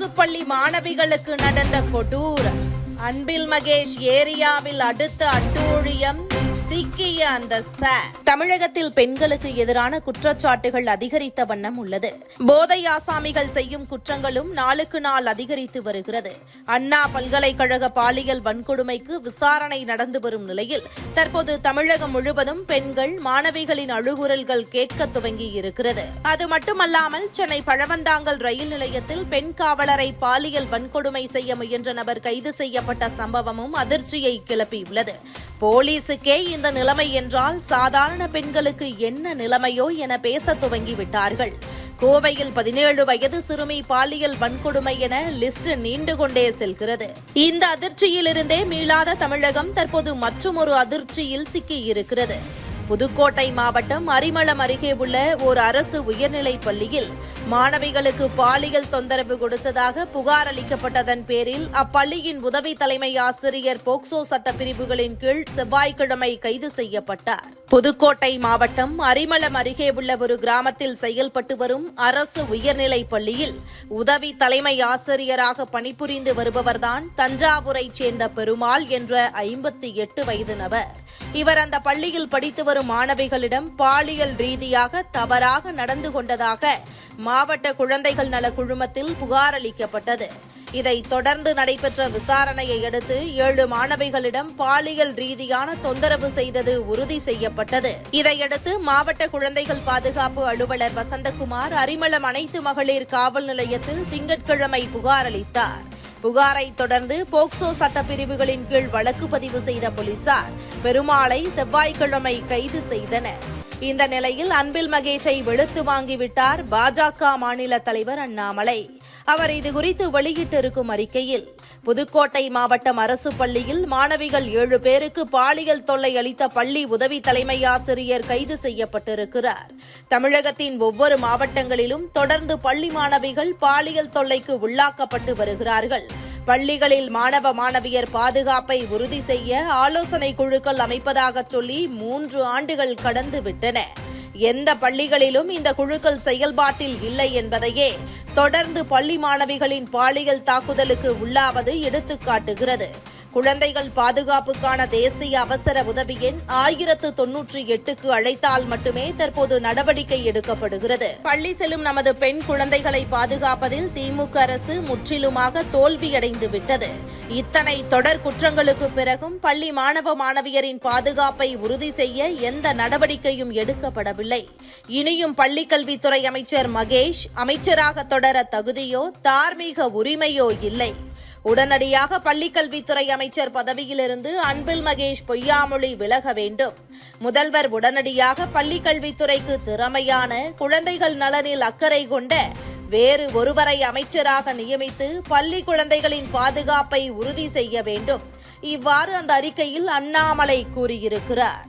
அரசு பள்ளி மாணவிகளுக்கு நடந்த கொடூரம். அன்பில் மகேஷ் ஏரியாவில் அடுத்த அட்டூர் சிக்கிய அந்த ச தமிழகத்தில் பெண்களுக்கு எதிரான குற்றச்சாட்டுகள் அதிகரித்த வண்ணம் உள்ளது. போதை ஆசாமிகள் செய்யும் குற்றங்களும் நாளுக்கு நாள் அதிகரித்து வருகிறது. அண்ணா பல்கலைக்கழக பாலியல் வன்கொடுமைக்கு விசாரணை நடந்து வரும் நிலையில் தற்போது தமிழகம் முழுவதும் பெண்கள் மாணவிகளின் அழுகுரல்கள் கேட்க துவங்கி இருக்கிறது. அது மட்டுமல்லாமல் சென்னை பழவந்தாங்கல் ரயில் நிலையத்தில் பெண் காவலரை பாலியல் வன்கொடுமை செய்ய முயன்ற நபர் கைது செய்யப்பட்ட சம்பவமும் அதிர்ச்சியை கிளப்பியுள்ளது. போலீசுக்கே இந்த நிலைமை என்றால் சாதாரண பெண்களுக்கு என்ன நிலைமையோ என பேச துவங்கி விட்டார்கள் கோவையில் பதினேழு வயது சிறுமி பாலியல் வன்கொடுமை என லிஸ்ட் நீண்டு கொண்டே செல்கிறது. இந்த அதிர்ச்சியிலிருந்தே மீளாத தமிழகம் தற்போது மற்றொரு அதிர்ச்சியில் சிக்கியிருக்கிறது. புதுக்கோட்டை மாவட்டம் அரிமளம் அருகே உள்ள ஓர் அரசு உயர்நிலைப் பள்ளியில் மாணவிகளுக்கு பாலியல் தொந்தரவு கொடுத்ததாக புகார் அளிக்கப்பட்டதன் பேரில் அப்பள்ளியின் உதவி தலைமை ஆசிரியர் போக்சோ சட்டப்பிரிவுகளின் கீழ் செவ்வாய்க்கிழமை கைது செய்யப்பட்டார். புதுக்கோட்டை மாவட்டம் அரிமளம் அருகே உள்ள ஒரு கிராமத்தில் செயல்பட்டு வரும் அரசு உயர்நிலைப் பள்ளியில் உதவி தலைமை ஆசிரியராக பணிபுரிந்து வருபவர்தான் தஞ்சாவூரைச் சேர்ந்த பெருமாள் என்ற ஐம்பத்தி எட்டு வயது நபர் இவர் அந்த பள்ளியில் படித்து வரும் மாணவிகளிடம் பாலியல் ரீதியாக தவறாக நடந்து கொண்டதாக மாவட்ட குழந்தைகள் நல குழுமத்தில் புகார் அளிக்கப்பட்டது. இதை தொடர்ந்து நடைபெற்ற விசாரணையை அடுத்து ஏழு மாணவிகளிடம் பாலியல் ரீதியான தொந்தரவு செய்தது உறுதி செய்யப்பட்டது. இதையடுத்து மாவட்ட குழந்தைகள் பாதுகாப்பு அலுவலர் வசந்தகுமார் அரிமளம் அனைத்து மகளிர் காவல் நிலையத்தில் திங்கட்கிழமை புகார் அளித்தார். புகாரை தொடர்ந்து போக்சோ சட்டப்பிரிவுகளின் கீழ் வழக்கு பதிவு செய்த போலீசார் பெருமாளை செவ்வாய்க்கிழமை கைது செய்தனர். இந்த நிலையில் அன்பில் மகேஷை வெளுத்து வாங்கிவிட்டார் பாஜக மாநில தலைவர் அண்ணாமலை. அவர் இது குறித்து வெளியிட்டிருக்கும் அறிக்கையில் புதுக்கோட்டை மாவட்டம் அரசு பள்ளியில் மாணவிகள் ஏழு பேருக்கு பாலியல் தொல்லை அளித்த பள்ளி உதவி தலைமை ஆசிரியர் கைது செய்யப்பட்டிருக்கிறார். தமிழகத்தின் ஒவ்வொரு மாவட்டங்களிலும் தொடர்ந்து பள்ளி மாணவிகள் பாலியல் தொல்லைக்கு உள்ளாக்கப்பட்டு வருகிறார்கள். பள்ளிகளில் மாணவ மாணவியர் பாதுகாப்பை உறுதி செய்ய ஆலோசனை குழுக்கள் அமைப்பதாக சொல்லி மூன்று ஆண்டுகள் கடந்து விட்டன எந்த பள்ளிகளிலும் இந்த குழுக்கள் செயல்பாட்டில் இல்லை என்பதையே தொடர்ந்து பள்ளி மாணவிகளின் பாலியல் தாக்குதலுக்கு உள்ளாவது எடுத்துக்காட்டுகிறது குழந்தைகள் பாதுகாப்புக்கான தேசிய அவசர உதவி எண் ஆயிரத்து தொன்னூற்றி எட்டுக்கு அழைத்தால் மட்டுமே தற்போது நடவடிக்கை எடுக்கப்படுகிறது. பள்ளி செல்லும் நமது பெண் குழந்தைகளை பாதுகாப்பதில் திமுக அரசு முற்றிலுமாக தோல்வியடைந்து விட்டது. இத்தனை தொடர் குற்றங்களுக்கு பிறகும் பள்ளி மாணவ மாணவியரின் பாதுகாப்பை உறுதி செய்ய எந்த நடவடிக்கையும் எடுக்கப்படவில்லை. இனியும் பள்ளிக்கல்வித்துறை அமைச்சர் மகேஷ் அமைச்சராக தொடர தகுதியோ தார்மீக உரிமையோ இல்லை. உடனடியாக பள்ளிக்கல்வித்துறை அமைச்சர் பதவியிலிருந்து அன்பில் மகேஷ் பொய்யாமொழி விலக வேண்டும். முதல்வர் உடனடியாக பள்ளிக்கல்வித்துறைக்கு திறமையான குழந்தைகள் நலனில் அக்கறை கொண்ட வேறு ஒருவரை அமைச்சராக நியமித்து பள்ளி குழந்தைகளின் பாதுகாப்பை உறுதி செய்ய வேண்டும். இவ்வாறு அந்த அறிக்கையில் அண்ணாமலை கூறியிருக்கிறார்.